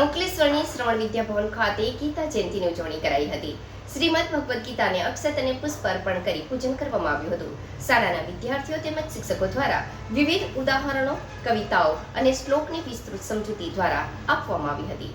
અંકલેશ્વરની શ્રવણ વિદ્યાભવન ખાતે ગીતા જયંતિની ઉજવણી કરાઈ હતી. શ્રીમદ ભગવદ્ ગીતાને અક્ષત અને પુષ્પ અર્પણ કરી પૂજન કરવામાં આવ્યું હતું. શાળાના વિદ્યાર્થીઓ તેમજ શિક્ષકો દ્વારા વિવિધ ઉદાહરણો, કવિતાઓ અને શ્લોકની વિસ્તૃત સમજૂતી દ્વારા આપવામાં આવી હતી.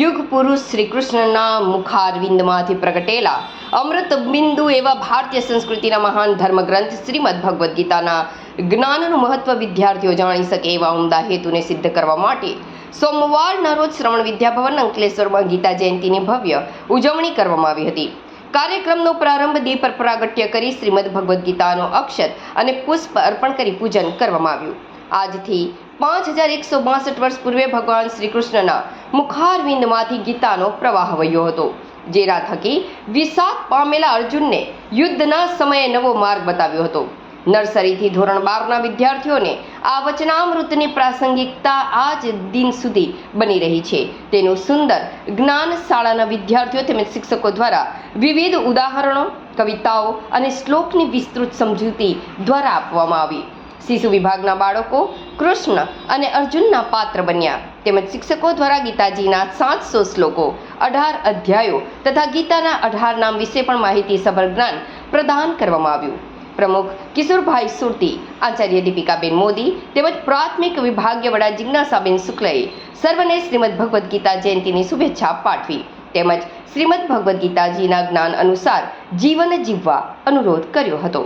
યુગ પુરુષ શ્રી કૃષ્ણના મુખારવિંદમાંથી પ્રગટેલા અમૃત બિંદુ એવા ભારતીય સંસ્કૃતિના મહાન ધર્મગ્રંથ શ્રીમદ ભગવદ્ ગીતાના જ્ઞાનનું મહત્વ વિદ્યાર્થીઓ જાણી શકે એવા ઉમદા હેતુને સિદ્ધ કરવા માટે સોમવારના રોજ શ્રવણ વિદ્યાભવન અંકલેશ્વરમાં ગીતા જયંતિની ભવ્ય ઉજવણી કરવામાં આવી હતી. કાર્યક્રમનો પ્રારંભ દીપ પ્રાગટ્ય કરી શ્રીમદ ભગવદ્ ગીતાનો અક્ષત અને પુષ્પ અર્પણ કરી પૂજન કરવામાં આવ્યું. આજથી પાંચ હજાર એકસો બાસઠ વર્ષ પૂર્વે ભગવાન શ્રી કૃષ્ણના મુખારવિંદમાંથી ગીતાનો પ્રવાહ વહ્યો હતો. જેના થકી વિષાદ પામેલા અર્જુનને યુદ્ધના સમયે નવો માર્ગ બતાવ્યો હતો. નર્સરીથી ધોરણ બારના વિદ્યાર્થીઓને આ વચનામૃતની પ્રાસંગિકતા આજ દિન સુધી બની રહી છે. તેનું સુંદર જ્ઞાન શાળાના વિદ્યાર્થીઓ તેમજ શિક્ષકો દ્વારા વિવિધ ઉદાહરણો, કવિતાઓ અને શ્લોકની વિસ્તૃત સમજૂતી દ્વારા આપવામાં આવી. શિશુ વિભાગના બાળકો કૃષ્ણ અને અર્જુનના પાત્ર બન્યા. તેમજ શિક્ષકો દ્વારા ગીતાજીના સાતસો શ્લોકો, અઢાર અધ્યાયો તથા ગીતાના અઢાર નામ વિશે પણ માહિતીસભર જ્ઞાન પ્રદાન કરવામાં આવ્યું. પ્રમુખ કિશોરભાઈ સુરતી, આચાર્ય દીપિકાબેન મોદી, તેમજ પ્રાથમિક વિભાગીય વડા જિજ્ઞાસાબેન શુક્લએ સર્વને શ્રીમદ ભગવદ્ ગીતા જયંતિની શુભેચ્છા પાઠવી. તેમજ શ્રીમદ ભગવદ્ ગીતાજીના જ્ઞાન અનુસાર જીવન જીવવા અનુરોધ કર્યો હતો.